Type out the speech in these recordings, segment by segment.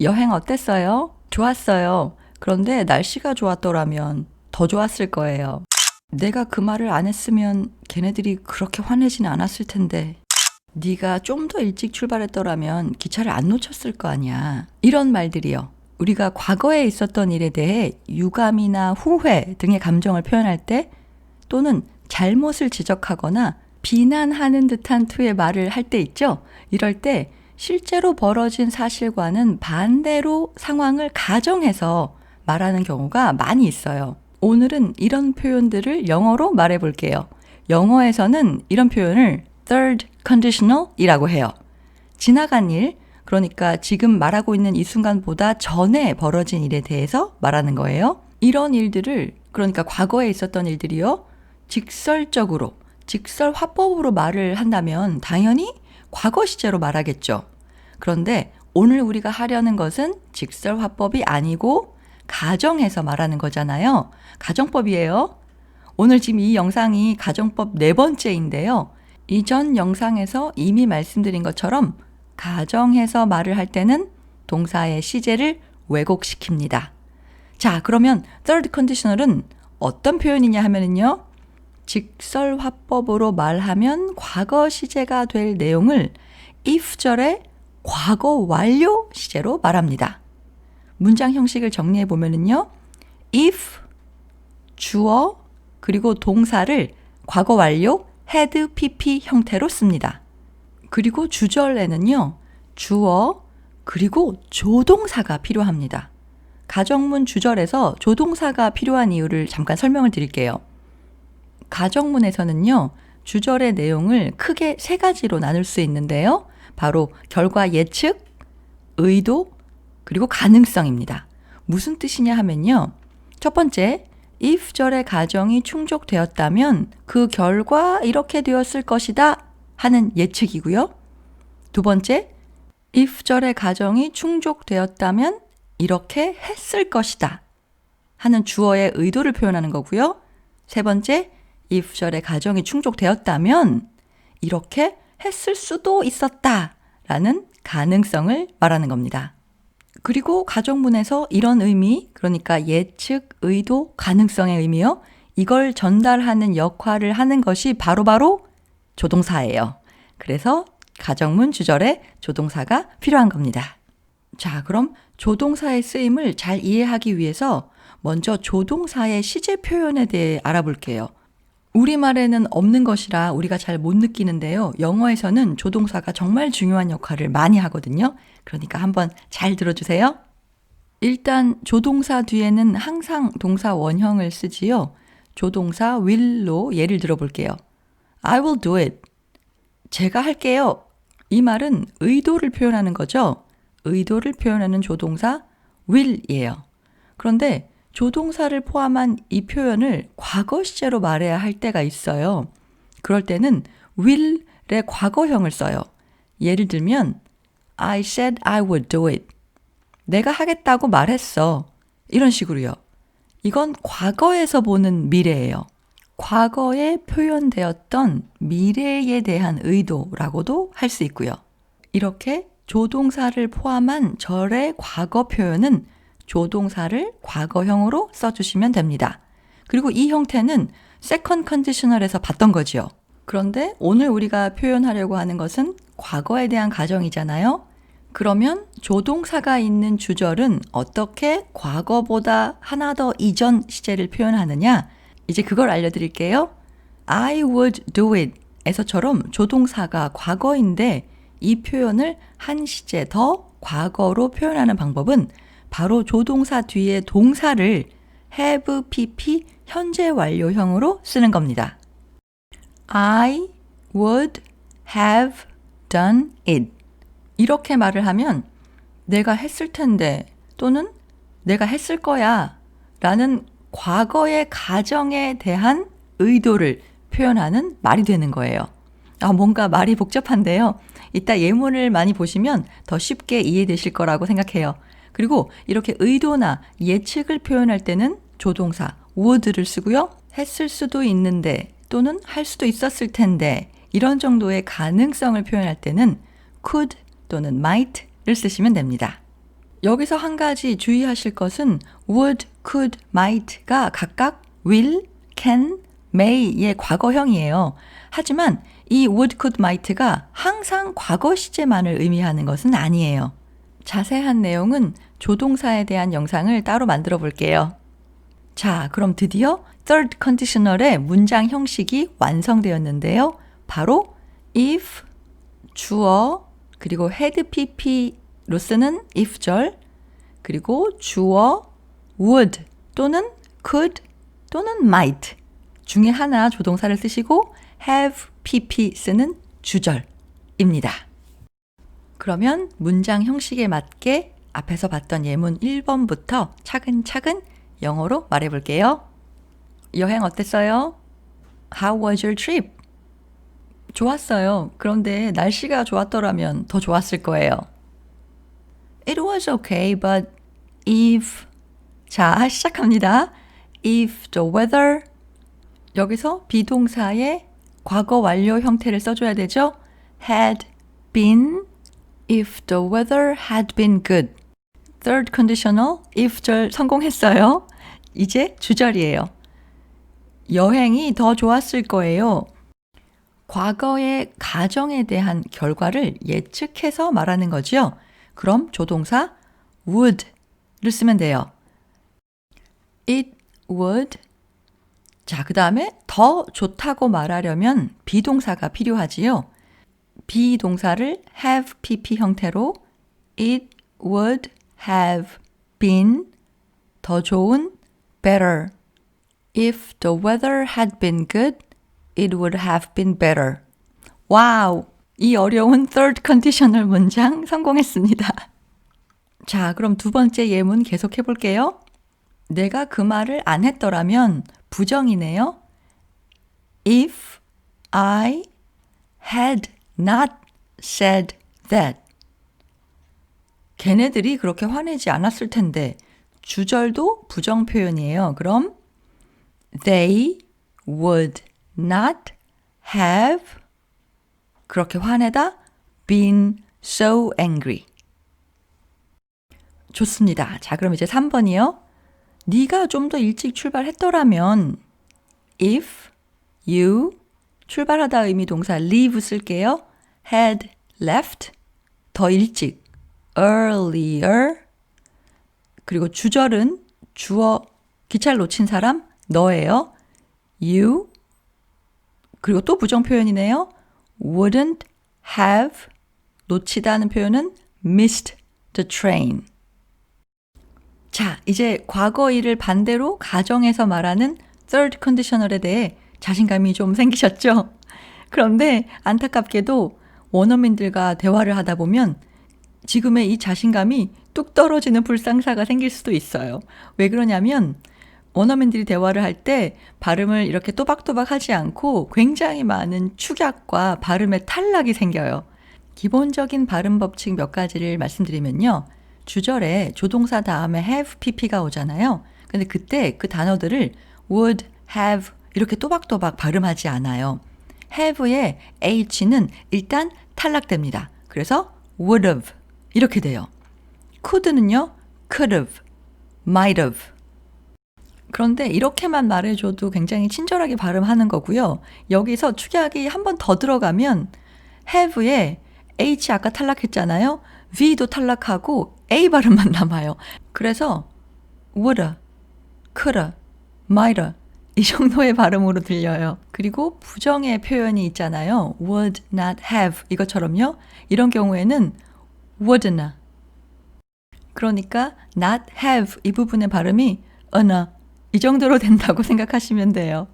여행 어땠어요? 좋았어요. 그런데 날씨가 좋았더라면 더 좋았을 거예요. 내가 그 말을 안 했으면 걔네들이 그렇게 화내지는 않았을 텐데. 네가 좀 더 일찍 출발했더라면 기차를 안 놓쳤을 거 아니야. 이런 말들이요. 우리가 과거에 있었던 일에 대해 유감이나 후회 등의 감정을 표현할 때 또는 잘못을 지적하거나 비난하는 듯한 투의 말을 할 때 있죠. 이럴 때 실제로 벌어진 사실과는 반대로 상황을 가정해서 말하는 경우가 많이 있어요. 오늘은 이런 표현들을 영어로 말해 볼게요. 영어에서는 이런 표현을 third conditional 이라고 해요. 지나간 일, 그러니까 지금 말하고 있는 이 순간보다 전에 벌어진 일에 대해서 말하는 거예요. 이런 일들을, 그러니까 과거에 있었던 일들이요. 직설적으로, 직설 화법으로 말을 한다면 당연히 과거 시제로 말하겠죠. 그런데 오늘 우리가 하려는 것은 직설 화법이 아니고 가정에서 말하는 거잖아요. 가정법이에요. 오늘 지금 이 영상이 가정법 네 번째인데요. 이전 영상에서 이미 말씀드린 것처럼 가정에서 말을 할 때는 동사의 시제를 왜곡시킵니다. 자, 그러면 third conditional은 어떤 표현이냐 하면은요. 직설 화법으로 말하면 과거 시제가 될 내용을 if절의 과거 완료 시제로 말합니다. 문장 형식을 정리해 보면은요. if 주어 그리고 동사를 과거 완료 had pp 형태로 씁니다. 그리고 주절에는요. 주어 그리고 조동사가 필요합니다. 가정문 주절에서 조동사가 필요한 이유를 잠깐 설명을 드릴게요. 가정문에서는요. 주절의 내용을 크게 세 가지로 나눌 수 있는데요. 바로 결과 예측, 의도, 그리고 가능성입니다. 무슨 뜻이냐 하면요. 첫 번째, if절의 가정이 충족되었다면 그 결과 이렇게 되었을 것이다 하는 예측이고요. 두 번째, if절의 가정이 충족되었다면 이렇게 했을 것이다 하는 주어의 의도를 표현하는 거고요. 세 번째, if절의 가정이 충족되었다면 이렇게 했을 수도 있었다 라는 가능성을 말하는 겁니다. 그리고 가정문에서 이런 의미, 그러니까 예측, 의도, 가능성의 의미요. 이걸 전달하는 역할을 하는 것이 바로바로 바로 조동사예요. 그래서 가정문 주절에 조동사가 필요한 겁니다. 자, 그럼 조동사의 쓰임을 잘 이해하기 위해서 먼저 조동사의 시제 표현에 대해 알아볼게요. 우리말에는 없는 것이라 우리가 잘 못 느끼는데요. 영어에서는 조동사가 정말 중요한 역할을 많이 하거든요. 그러니까 한번 잘 들어주세요. 일단 조동사 뒤에는 항상 동사 원형을 쓰지요. 조동사 will로 예를 들어 볼게요. I will do it. 제가 할게요. 이 말은 의도를 표현하는 거죠. 의도를 표현하는 조동사 will이에요. 그런데 조동사를 포함한 이 표현을 과거 시제로 말해야 할 때가 있어요. 그럴 때는 will의 과거형을 써요. 예를 들면 I said I would do it. 내가 하겠다고 말했어. 이런 식으로요. 이건 과거에서 보는 미래예요. 과거에 표현되었던 미래에 대한 의도라고도 할 수 있고요. 이렇게 조동사를 포함한 절의 과거 표현은 조동사를 과거형으로 써주시면 됩니다. 그리고 이 형태는 세컨 컨디셔널에서 봤던 거지요. 그런데 오늘 우리가 표현하려고 하는 것은 과거에 대한 가정이잖아요. 그러면 조동사가 있는 주절은 어떻게 과거보다 하나 더 이전 시제를 표현하느냐? 이제 그걸 알려드릴게요. I would do it 에서처럼 조동사가 과거인데 이 표현을 한 시제 더 과거로 표현하는 방법은 바로 조동사 뒤에 동사를 have pp 현재 완료형으로 쓰는 겁니다. I would have done it. 이렇게 말을 하면 내가 했을 텐데 또는 내가 했을 거야 라는 과거의 가정에 대한 의도를 표현하는 말이 되는 거예요. 아, 뭔가 말이 복잡한데요. 이따 예문을 많이 보시면 더 쉽게 이해되실 거라고 생각해요. 그리고 이렇게 의도나 예측을 표현할 때는 조동사 would를 쓰고요. 했을 수도 있는데 또는 할 수도 있었을 텐데 이런 정도의 가능성을 표현할 때는 could 또는 might를 쓰시면 됩니다. 여기서 한 가지 주의하실 것은 would, could, might가 각각 will, can, may의 과거형이에요. 하지만 이 would, could, might가 항상 과거 시제만을 의미하는 것은 아니에요. 자세한 내용은 조동사에 대한 영상을 따로 만들어 볼게요. 자, 그럼 드디어 third conditional의 문장 형식이 완성되었는데요. 바로 if 주어 그리고 had pp로 쓰는 if절 그리고 주어 would 또는 could 또는 might 중에 하나 조동사를 쓰시고 have pp 쓰는 주절입니다. 그러면 문장 형식에 맞게 앞에서 봤던 예문 1번부터 차근차근 영어로 말해 볼게요. 여행 어땠어요? How was your trip? 좋았어요. 그런데 날씨가 좋았더라면 더 좋았을 거예요. It was okay, but if 자, 시작합니다. If the weather 여기서 비동사의 과거 완료 형태를 써줘야 되죠. had been if the weather had been good. Third conditional if절 성공했어요. 이제 주절이에요. 여행이 더 좋았을 거예요. 과거의 가정에 대한 결과를 예측해서 말하는 거지요. 그럼 조동사 would를 쓰면 돼요. It would. 자, 그 다음에 더 좋다고 말하려면 비동사가 필요하지요. 비동사를 have pp 형태로 it would have been 더 좋은 better. If the weather had been good, it would have been better. 와우! 이 어려운 third conditional 문장 성공했습니다. 자, 그럼 두 번째 예문 계속해 볼게요. 내가 그 말을 안 했더라면 부정이네요. If I had not said that. 걔네들이 그렇게 화내지 않았을 텐데 주절도 부정 표현이에요. 그럼 they would not have 그렇게 화내다 been so angry. 좋습니다. 자, 그럼 이제 3번이요. 네가 좀 더 일찍 출발했더라면 if you 출발하다 의미 동사 leave 쓸게요. had left 더 일찍 earlier 그리고 주절은 주어 기차를 놓친 사람 너예요. you 그리고 또 부정 표현이네요. wouldn't have 놓치다는 표현은 missed the train. 자, 이제 과거 일을 반대로 가정에서 말하는 third conditional에 대해 자신감이 좀 생기셨죠? 그런데 안타깝게도 원어민들과 대화를 하다 보면 지금의 이 자신감이 뚝 떨어지는 불상사가 생길 수도 있어요. 왜 그러냐면 원어민들이 대화를 할 때 발음을 이렇게 또박또박 하지 않고 굉장히 많은 축약과 발음의 탈락이 생겨요. 기본적인 발음 법칙 몇 가지를 말씀드리면요. 주절에 조동사 다음에 have pp가 오잖아요. 근데 그때 그 단어들을 would, have 이렇게 또박또박 발음하지 않아요. have의 h는 일단 탈락됩니다. 그래서 would have 이렇게 돼요. could는요, could have, might have. 그런데 이렇게만 말해줘도 굉장히 친절하게 발음하는 거고요. 여기서 축약이 한 번 더 들어가면 have에 h 아까 탈락했잖아요. v도 탈락하고 a 발음만 남아요. 그래서 woulda, coulda, might'a 이 정도의 발음으로 들려요. 그리고 부정의 표현이 있잖아요. would not have 이것처럼요. 이런 경우에는 wouldna. 그러니까 not have 이 부분의 발음이 어나 이 정도로 된다고 생각하시면 돼요.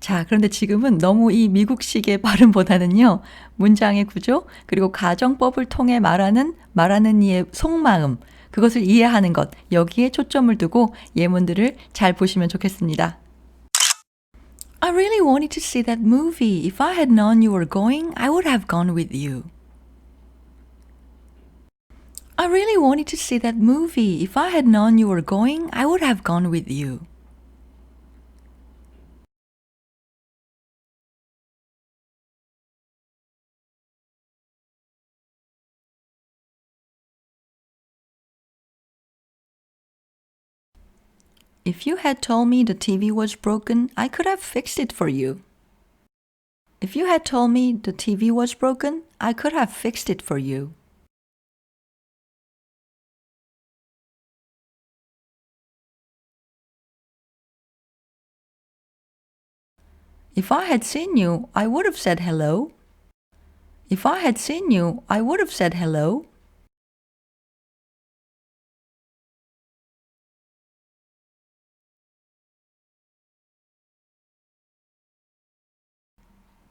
자, 그런데 지금은 너무 이 미국식의 발음보다는요, 문장의 구조, 그리고 가정법을 통해 말하는, 말하는 이의 속마음, 그것을 이해하는 것, 여기에 초점을 두고 예문들을 잘 보시면 좋겠습니다. I really wanted to see that movie. If I had known you were going, I would have gone with you. I really wanted to see that movie. If I had known you were going, I would have gone with you. If you had told me the TV was broken, I could have fixed it for you. If you had told me the TV was broken, I could have fixed it for you. If I had seen you, I would have said hello. If I had seen you, I would have said hello.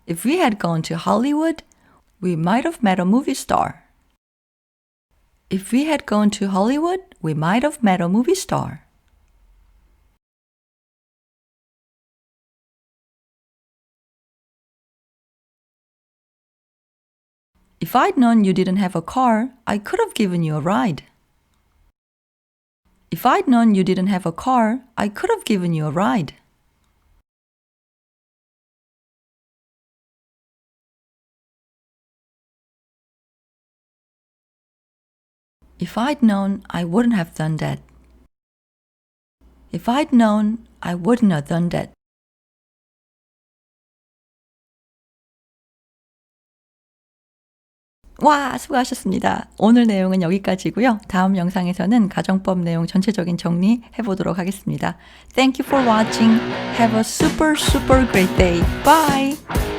If we had gone to Hollywood, we might have met a movie star. If we had gone to Hollywood, we might have met a movie star. If I'd known you didn't have a car, I could have given you a ride. If I'd known you didn't have a car, I could have given you a ride. If I'd known, I wouldn't have done that. If I'd known, I wouldn't have done that. 와, 수고하셨습니다. 오늘 내용은 여기까지고요. 다음 영상에서는 가정법 내용 전체적인 정리 해 보도록 하겠습니다. Thank you for watching. Have a super, super great day. Bye!